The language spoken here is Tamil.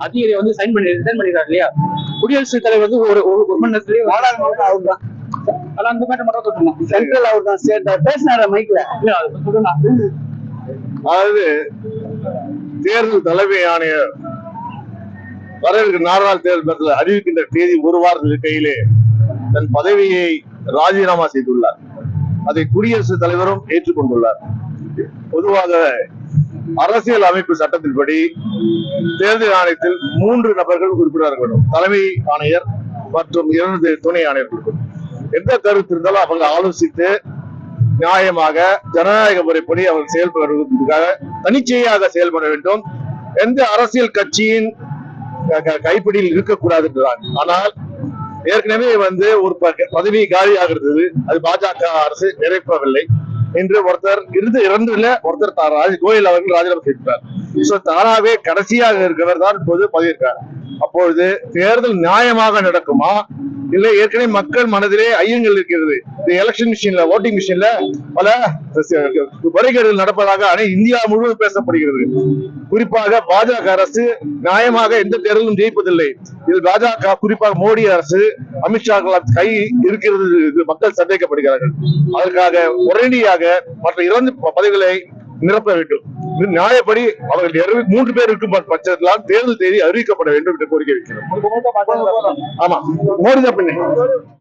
அதிகாரி வந்து சைன் பண்ணி ரிசைன் பண்ணிருக்காரு இல்லையா? குடியரசுத் தலைவர் வந்து ஒரு ஒரு மணி நேரத்துலயே நாடாளுமன்றம் அவர் தான் அதான் அந்த மேட்டர் மட்டும் சொல்லணும் சென்ட்ரல் அவர் தான் ஸ்டேட் பேசினார மைக்ல இல்ல அதாவது தேர்தல் தலைமை ஆணையர் வரவிருக்கிற நாடாள் தேர்தல் அறிவிக்கின்ற தேதி ஒரு வாரத்தில் இருக்கையிலே தன் பதவியை ராஜினாமா செய்துள்ளார். அதை குடியரசுத் தலைவரும் ஏற்றுக்கொண்டுள்ளார். பொதுவாக அரசியல் அமைப்பு சட்டத்தின்படி தேர்தல் ஆணையத்தில் மூன்று நபர்கள் உறுப்பினர் வேண்டும். தலைமை ஆணையர் மற்றும் இரண்டு துணை ஆணையர்கள் எந்த கருத்து இருந்தாலும் அவங்க ஆலோசித்து நியாயமாக ஜனநாயக முறைப்படி அவர் செயல்படுவதற்காக தனிச்சையாக செயல்பட வேண்டும். எந்த அரசியல் கட்சியின் கைப்பிடியில் இருக்கக்கூடாது என்றுதான். ஆனால் ஏற்கனவே வந்து ஒரு பதவி காலியாக இருந்தது அது பாஜக அரசு நிறைப்பவில்லை என்று ஒருத்தர் இருந்து இரண்டுல ஒருத்தர் தா- ராஜ் கோயல் அவர்கள் ராஜினாமா செய்தார் சோ தானாவே கடைசியாக இருக்கிறவர் தான் இப்போது பதவியிருக்கார் அப்பொழுது தேர்தல் நியாயமாக நடக்குமா? இல்லை ஏற்கனவே மக்கள் மனதிலே ஐயங்கள் இருக்கிறது. இந்த எலெக்ஷன் மிஷின்ல ஓட்டிங் மிஷின்ல பல முறைகேடுகள் நடப்பதாக அனை இந்தியா முழுவதும் பேசப்படுகிறது. குறிப்பாக பாஜக அரசு நியாயமாக எந்த தேர்தலும் ஜெயிப்பதில்லை. இதில் பாஜக குறிப்பாக மோடி அரசு அமித்ஷா கை இருக்கிறது மக்கள் சந்தேகப்படுகிறார்கள். அதற்காக உடனடியாக மற்ற இரண்டு பதவிகளை நிரப்ப வேண்டும். நியாயப்படி அவர்கள் மூன்று பேர் இருக்கும் பட்ச- தேர்தல் தேதி அறிவிக்கப்பட வேண்டும் என்று கோரிக்கை வைக்கிறோம். ஆமா. மோடி தான் பின்ன